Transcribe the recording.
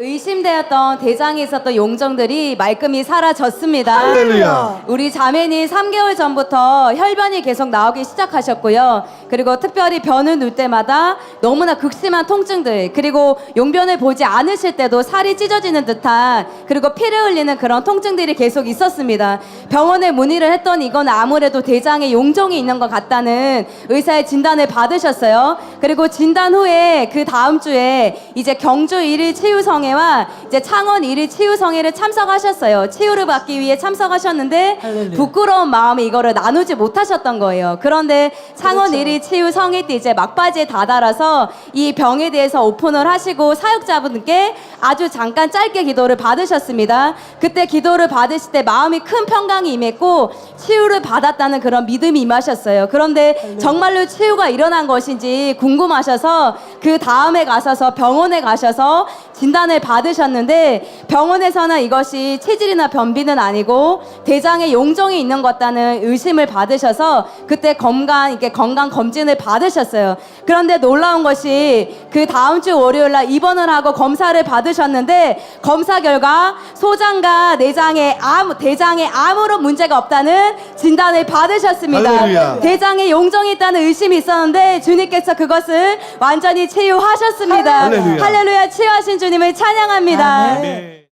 의심되었던 대장에 있었던 용정들이 말끔히 사라졌습니다. 할렐루야. 우리 자매님 3개월 전부터 혈변이 계속 나오기 시작하셨고요. 그리고 특별히 변을 누 때마다 너무나 극심한 통증들, 그리고 용변을 보지 않으실 때도 살이 찢어지는 듯한, 그리고 피를 흘리는 그런 통증들이 계속 있었습니다. 병원에 문의를 했더니 이건 아무래도 대장에 용종이 있는 것 같다는 의사의 진단을 받으셨어요. 그리고 진단 후에 그 다음 주에 이제 경주 일일 치유성 회와 이제 창원 일일 치유 성회를 참석하셨어요. 치유를 받기 위해 참석하셨는데 할렐루야. 부끄러운 마음에 이거를 나누지 못하셨던 거예요. 그런데 창원 그렇죠. 일일 치유 성회 때 이제 막바지에 다다라서 이 병에 대해서 오픈을 하시고 사역자분께 아주 잠깐 짧게 기도를 받으셨습니다. 그때 기도를 받으실 때 마음이 큰 평강이 임했고 치유를 받았다는 그런 믿음이 임하셨어요. 그런데 정말로 치유가 일어난 것인지 궁금하셔서 그 다음에 가셔서 병원에 가셔서 진단을 받으셨는데 병원에서는 이것이 체질이나 변비는 아니고 대장에 용종이 있는 것 같다는 의심을 받으셔서 그때 건강 이게 건강 검진을 받으셨어요. 그런데 놀라운 것이 그 다음 주 월요일 날 입원을 하고 검사를 받으셨는데 검사 결과 소장과 내장에 아무 대장에 아무런 문제가 없다는 진단을 받으셨습니다. 할렐루야. 대장에 용종이 있다는 의심이 있었는데 주님께서 그것을 완전히 치유하셨습니다. 할렐루야. 할렐루야 치유하신 주 님을 찬양합니다. 아멘. 네.